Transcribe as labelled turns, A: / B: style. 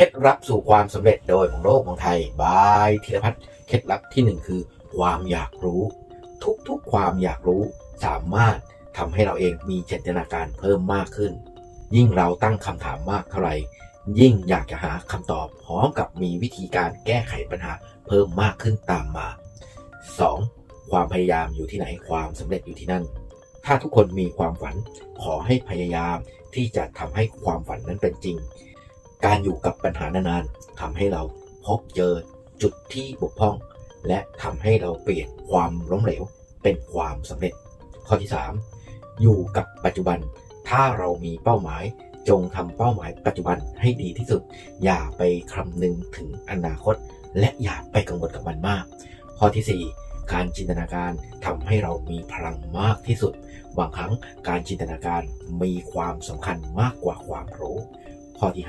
A: เคล็ดลับสู่ความสำเร็จโดยของโลกของไทยบายธีรพัฒน์เคล็ดลับที่หนึ่งคือ ความอยากรู้ ทุกๆความอยากรู้สามารถทำให้เราเองมีจินตนาการเพิ่มมากขึ้น ยิ่งเราตั้งคำถามมากเท่าไหร่ยิ่งอยากจะหาคำตอบพร้อมกับมีวิธีการแก้ไขปัญหาเพิ่มมากขึ้นตามมา 2. ความพยายามอยู่ที่ไหนความสำเร็จอยู่ที่นั่น ถ้าทุกคนมีความฝันขอให้พยายามที่จะทำให้ความฝันนั้นเป็นจริง การอยู่กับปัญหานานๆทำให้เราพบเจอจุดที่บกพร่อง และทำให้เราเปลี่ยนความล้มเหลวเป็นความสำเร็จ ข้อที่ 3 อยู่กับปัจจุบัน ถ้าเรามีเป้าหมาย จงทำเป้าหมายปัจจุบันให้ดีที่สุด อย่าไปคำนึงถึงอนาคต และอย่าไปกังวลกับมันมาก ข้อทีสี่4การจินตนาการทำให้เรามีพลังมากที่สุด บางครั้งการจินตนาการมีความสำคัญมากกว่าความรู้ ข้อที่